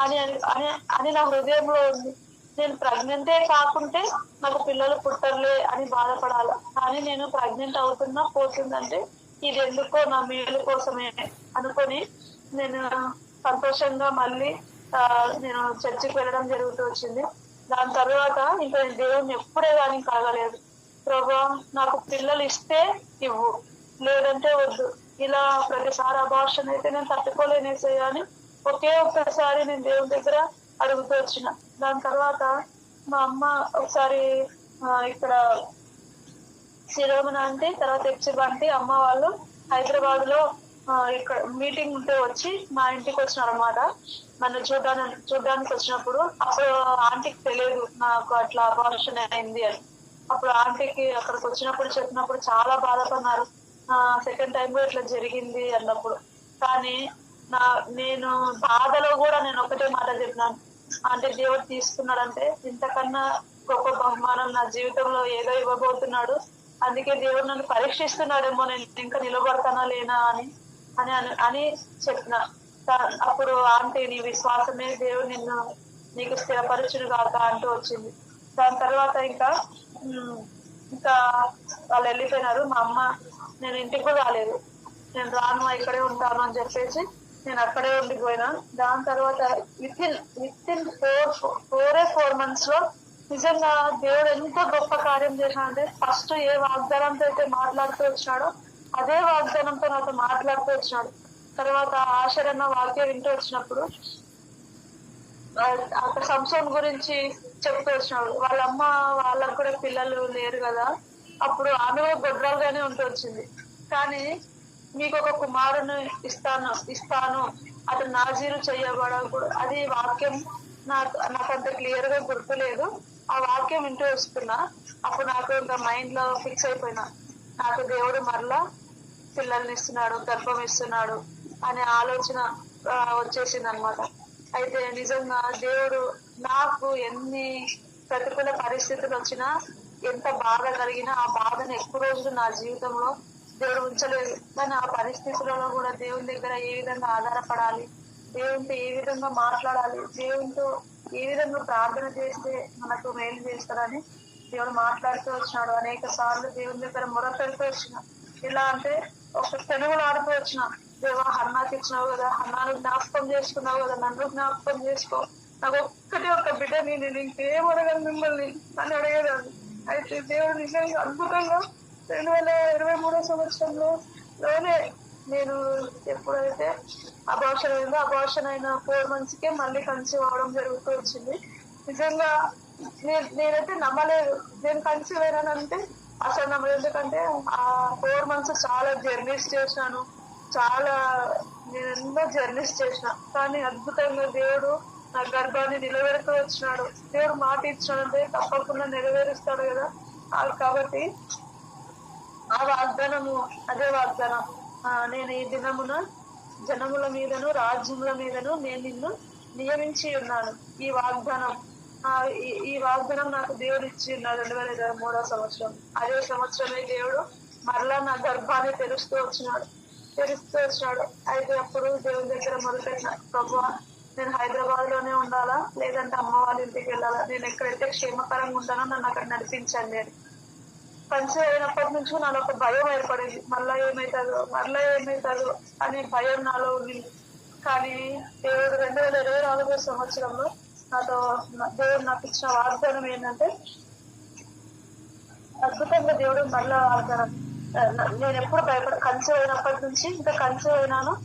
అని అని అని నా హృదయంలో ఉంది. నేను ప్రెగ్నెంటే కాకుంటే నాకు పిల్లలు పుట్టర్లే అని బాధపడాలి. కానీ నేను ప్రెగ్నెంట్ అవుతున్నా పోతుందంటే ఇది ఎందుకో నా మేలు కోసమే అనుకొని నేను సంతోషంగా మళ్ళీ ఆ, నేను చర్చికి వెళ్ళడం జరుగుతూ వచ్చింది. దాని తర్వాత ఇంకా నేను దేవుణ్ణి ఎప్పుడే కానీ కలగలేదు ప్రభా నాకు పిల్లలు ఇస్తే ఇవ్వు లేదంటే వద్దు. ఇలా ప్రతిసారి అభాషణ అయితే నేను తట్టుకోలేనేసే అని ఒకే ఒక్కసారి నేను దేవుని దగ్గర అడుగుతూ వచ్చిన. దాని తర్వాత మా అమ్మ ఒకసారి ఇక్కడ శిరోమణ అంటే తర్వాత ఎప్సిబ అంటే అమ్మ వాళ్ళు హైదరాబాద్లో ఇక్కడ మీటింగ్ ఉంటే వచ్చి మా ఇంటికి వచ్చినారు అనమాట నన్ను చూడడానికి చూడడానికి వచ్చినప్పుడు అప్పుడు ఆంటీకి తెలియదు నాకు అట్లా అబార్షన్ అయింది అని. అప్పుడు ఆంటీకి అక్కడికి వచ్చినప్పుడు చెప్పినప్పుడు చాలా బాధపడినారు సెకండ్ టైం కూడా ఇట్లా జరిగింది అన్నప్పుడు. కానీ నా నేను బాధలో కూడా నేను ఒకటే మాట చెప్పినాను. అంటే దేవుడు తీసుకున్నాడంటే ఇంతకన్నా గొప్ప బహుమానం నా జీవితంలో ఏదో ఇవ్వబోతున్నాడు. అందుకే దేవుడు నన్ను పరీక్షిస్తున్నాడేమో నేను ఇంకా నిలబడతానా లేనా అని అని అని- చెప్పిన. అప్పుడు ఆంటీ నీ విశ్వాసమే దేవుడు నిన్ను నీకు స్థిరపరచును కాక అంటూ వచ్చింది. దాని తర్వాత ఇంకా ఇంకా వాళ్ళు వెళ్ళిపోయినారు. మా అమ్మ నేను ఇంటికి కూడా రాలేదు. నేను రాను ఇక్కడే ఉంటాను అని చెప్పేసి నేను అక్కడే ఉండిపోయినా. దాని తర్వాత within within four ఫోరే ఫోర్ మంత్స్లో నిజంగా దేవుడు ఎంత గొప్ప కార్యం చేశాడంటే ఫస్ట్ ఏ వాగ్దానంతో అయితే మాట్లాడుతూ వచ్చినాడో అదే వాగ్దానంతో నాతో మాట్లాడుతూ వచ్చినాడు తర్వాత ఆశరన్న వాక్యం వింటూ వచ్చినప్పుడు అక్కడ సంసోన్ గురించి చెప్తూ వచ్చినాడు వాళ్ళ అమ్మ వాళ్ళకు కూడా పిల్లలు లేరు కదా. అప్పుడు ఆమె గొడ్రాలుగానే ఉంటూ వచ్చింది. కానీ మీకు ఒక కుమారుని ఇస్తాను ఇస్తాను. అతను నాజీరు చేయబడకూడదు అది వాక్యం నాకు నాకు అంత క్లియర్గా గుర్తులేదు. ఆ వాక్యం వింటూ వస్తున్నా. అప్పుడు నాకు ఇంకా మైండ్లో ఫిక్స్ అయిపోయినా. నాకు దేవుడు మరలా పిల్లల్ని ఇస్తున్నాడు గర్భం ఇస్తున్నాడు అనే ఆలోచన వచ్చేసింది అనమాట అయితే నిజంగా దేవుడు నాకు ఎన్ని ప్రతికూల పరిస్థితులు వచ్చినా ఎంత బాధ కలిగినా ఆ బాధను ఎక్కువ రోజులు నా జీవితంలో దేవుడు ఉంచలేదు. కానీ ఆ పరిస్థితులలో కూడా దేవుని దగ్గర ఏ విధంగా ఆధారపడాలి? దేవునితో ఏ విధంగా మాట్లాడాలి? దేవునితో ఏ విధంగా ప్రార్థన చేస్తే మనకు మేలు చేస్తారని దేవుడు మాట్లాడుతూ వచ్చినాడు. అనేక సార్లు దేవుని దగ్గర మొరపెడుతూ వచ్చిన. ఇలా అంటే ఒక తెలుగులో ఆడుతూ వచ్చిన. దేవా హన్నాకి ఇచ్చినావు కదా. హన్నాను జ్ఞాపకం చేసుకున్నావు కదా. నన్ను జ్ఞాపకం చేసుకో. నాకు ఒక్కటి ఒక్క బిడ్డ నేను ఇంకేం అడగను మిమ్మల్ని? అని అడిగేదాన్ని. అయితే దేవుడు నిజంగా అద్భుతంగా రెండు వేల ఇరవై మూడో సంవత్సరంలో లోనే నేను ఎప్పుడైతే అబార్షన్ అయిందో అబార్షన్ అయిన ఫోర్ మంత్స్ కే మళ్ళీ కన్సీవ్ అవడం జరుగుతూ వచ్చింది. నిజంగా నేను నేనైతే నమ్మలేదు. నేను కన్సీవ్ అయినానంటే అసలు నమ్మలేదు. ఎందుకంటే ఆ ఫోర్ మంత్స్ చాలా జర్నీస్ చేశాను చాలా నేను ఎన్నో జర్నీస్ చేసిన. కానీ అద్భుతంగా దేవుడు నా గర్భాన్ని నిలబెడుతూ వచ్చినాడు. దేవుడు మాట ఇచ్చినాడంటే తప్పకుండా నెరవేరుస్తాడు కదా. కాబట్టి ఆ వాగ్దానము అదే వాగ్దానం. ఆ, నేను ఈ దినమున జనముల మీదను రాజ్యముల మీదను నేను నిన్ను నియమించి ఉన్నాను. ఈ వాగ్దానం ఈ- వాగ్దానం నాకు దేవుడు ఇచ్చి ఉన్నాడు రెండు వేల ఇరవై మూడో సంవత్సరం. అదే సంవత్సరమే దేవుడు మరలా నా గర్భాన్ని తెరుస్తూ వచ్చినాడు. తెరుస్తూ వచ్చినాడు. అయితే అప్పుడు దేవుని దగ్గర మొదలుపెట్టిన ప్రభు నేను హైదరాబాద్లోనే ఉండాలా? లేదంటే అమ్మ వాళ్ళ ఇంటికి వెళ్ళాలా? నేను ఎక్కడైతే క్షేమకరంగా ఉంటానో నన్ను అక్కడ నడిపించండి అని. కన్సీవ్ అయినప్పటి నుంచి నాలో ఒక భయం ఏర్పడింది. మళ్ళా ఏమవుతుందో మళ్ళా ఏమవుతుందో అనే భయం నాలో ఉంది. కానీ దేవుడు రెండు వేల ఇరవై నాలుగో సంవత్సరంలో నాతో నా- దేవుడు నాకు ఇచ్చిన వాగ్దానం ఏంటంటే అద్భుతంగా దేవుడు మళ్ళా వాగ్దానం నేను ఎప్పుడు భయపడ కన్సీవ్ అయినప్పటి నుంచి ఇంకా కన్సీవ్ అయినాను.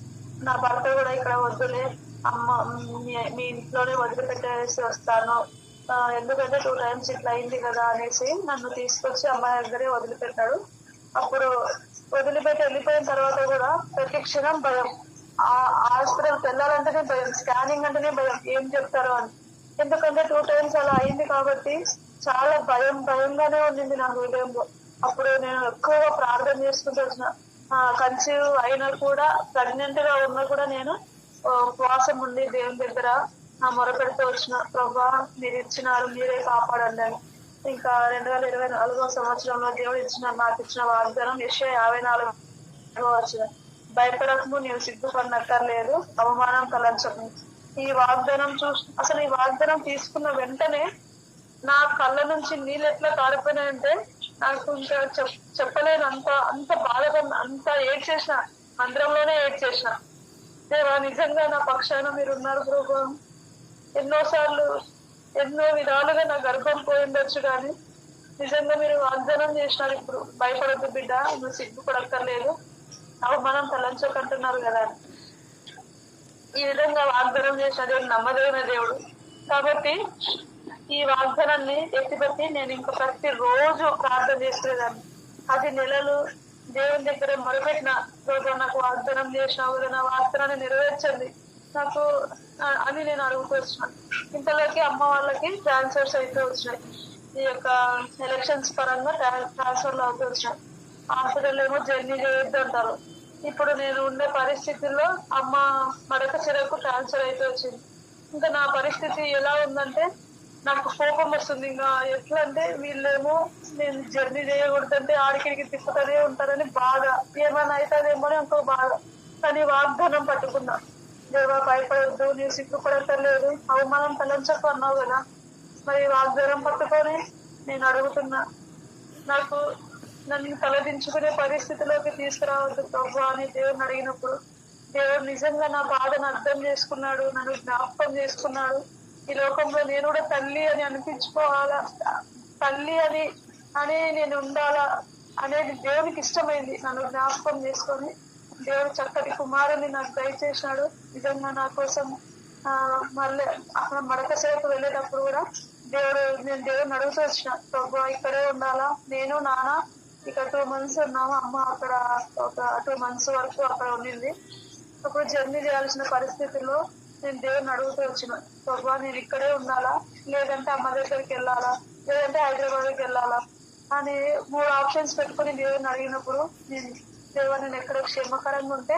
నా భర్త కూడా ఇక్కడ వద్దులే. అమ్మ మీ- ఇంట్లోనే వదిలిపెట్టేసి వస్తాను. ఎందుకంటే టూ టైమ్స్ ఇట్లా అయింది కదా అనేసి నన్ను తీసుకొచ్చి అమ్మాయి దగ్గరే వదిలిపెట్టాడు. అప్పుడు వదిలిపెట్టి వెళ్ళిపోయిన తర్వాత కూడా ప్రతి క్షణం భయం. ఆ హాస్పిటల్కి వెళ్ళాలంటేనే భయం స్కానింగ్ అంటేనే భయం ఏం చెప్తారో అని. ఎందుకంటే టూ టైమ్స్ అలా అయింది కాబట్టి చాలా భయం భయంగానే ఉండింది నా హృదయంలో అప్పుడు నేను ఎక్కువగా ప్రార్థన చేసుకుంటూ వచ్చిన. కన్సీవ్ అయినా కూడా ప్రెగ్నెంట్గా ఉన్నా కూడా నేను ఉపవాసం ఉండి దేవుని దగ్గర నా మొరపెడుతూ వచ్చిన ప్రభా మీరు ఇచ్చినారు మీరే కాపాడండి. ఇంకా రెండు వేల ఇరవై నాలుగో సంవత్సరంలో దేవుడు ఇచ్చిన నాకు ఇచ్చిన వాగ్దానం యెషయా యాభై నాలుగు వచ్చిన భయపడకము నీవు సిగ్గుపడినక్కర్లేదు అవమానం కలంచము ఈ వాగ్దానం చూసి అసలు ఈ వాగ్దానం తీసుకున్న వెంటనే నా కళ్ళ నుంచి నీళ్ళు ఎట్లా కారిపోయినాయంటే నాకు ఇంకా చెప్- చెప్పలేను అంత అంత బాధపడిన అంత ఏడ్ చేసిన మందిరంలోనే ఏడ్ చేసిన దేవా నిజంగా నా పక్షాన మీరు ఉన్నారు ప్రభు. ఎన్నో సార్లు ఎన్నో విధాలుగా నా గర్భం పోయిండొచ్చు కానీ నిజంగా మీరు వాగ్దానం చేసినారు ఇప్పుడు. భయపడద్దు బిడ్డ నువ్వు సిగ్గుపడక్కర్లేదు. అవమానం తలంచకంటున్నారు కదా. ఈ విధంగా వాగ్దానం చేసిన దేవుడు నమ్మదగిన దేవుడు. కాబట్టి ఈ వాగ్దానాన్ని ఎత్తిపెట్టి నేను ఇంకా ప్రతి రోజు ప్రార్థన చేసేదాన్ని. అది నెలలు దేవుని దగ్గర మొరపెట్టిన రోజు నాకు వాగ్దానం చేసిన నా వాగ్దానాన్ని నెరవేర్చండి. నాకు అని నేను అడుగుతూ వచ్చిన ఇంతలోకి అమ్మ వాళ్ళకి ట్రాన్స్ఫర్స్ అయితే వచ్చినాయి. ఈ యొక్క ఎలక్షన్స్ పరంగా ట్రాన్స్ఫర్లు అవుతూ వచ్చినాయి. హాస్పిటల్ ఏమో జర్నీ చేయొద్దు అంటారు. ఇప్పుడు నేను ఉండే పరిస్థితుల్లో అమ్మ మడక చెరకు ట్రాన్స్ఫర్ అయితే వచ్చింది. ఇంకా నా పరిస్థితి ఎలా ఉందంటే నాకు కోపం వస్తుంది. ఇంకా ఎట్లా అంటే వీళ్ళేమో నేను జర్నీ చేయకూడదంటే ఆడికిడికి తిప్పుతూనే ఉంటారని బాధ. ఏమైనా అవుతుందేమో అని ఇంకో బాధ. కానీ వాగ్దానం పట్టుకున్నా. దేవా భయపడొద్దు నీవు సిగ్గుపడతలేదు అవమానం తలంచకు అన్నావు కదా. మరి వాగ్దానం పట్టుకొని నేను అడుగుతున్నా నాకు నన్ను తలదించుకునే పరిస్థితిలోకి తీసుకురావద్దు ప్రభు అని దేవుని అడిగినప్పుడు దేవుడు నిజంగా నా బాధను అర్థం చేసుకున్నాడు నన్ను జ్ఞాపకం చేసుకున్నాడు. ఈ లోకంలో నేను కూడా తల్లి అని అనిపించుకోవాలా? తల్లి అని అని నేను ఉండాలా? అనేది దేవునికి ఇష్టమైంది. నన్ను జ్ఞాపకం చేసుకొని దేవుడు చక్కటి కుమారుని నాకు దయచేసినాడు నిజంగా నా కోసం ఆ, మళ్ళీ అక్కడ మడక సేపు వెళ్ళేటప్పుడు కూడా దేవుడు నేను దేవుడిని అడుగుతూ వచ్చిన ప్రభు ఇక్కడే ఉండాలా? నేను నాన్న ఇక్కడ టూ మంత్స్ ఉన్నాము. అమ్మ అక్కడ ఒక టూ మంత్స్ వరకు అక్కడ ఉండింది. అప్పుడు జర్నీ చేయాల్సిన పరిస్థితుల్లో నేను దేవుడిని అడుగుతూ వచ్చిన ప్రభు నేను ఇక్కడే ఉండాలా? లేదంటే అమ్మ దగ్గరికి వెళ్ళాలా? లేదంటే హైదరాబాద్కి వెళ్ళాలా? అని మూడు ఆప్షన్స్ పెట్టుకొని దేవుడిని అడిగినప్పుడు నేను దేవుడు నేను ఎక్కడ క్షేమకరంగా ఉంటే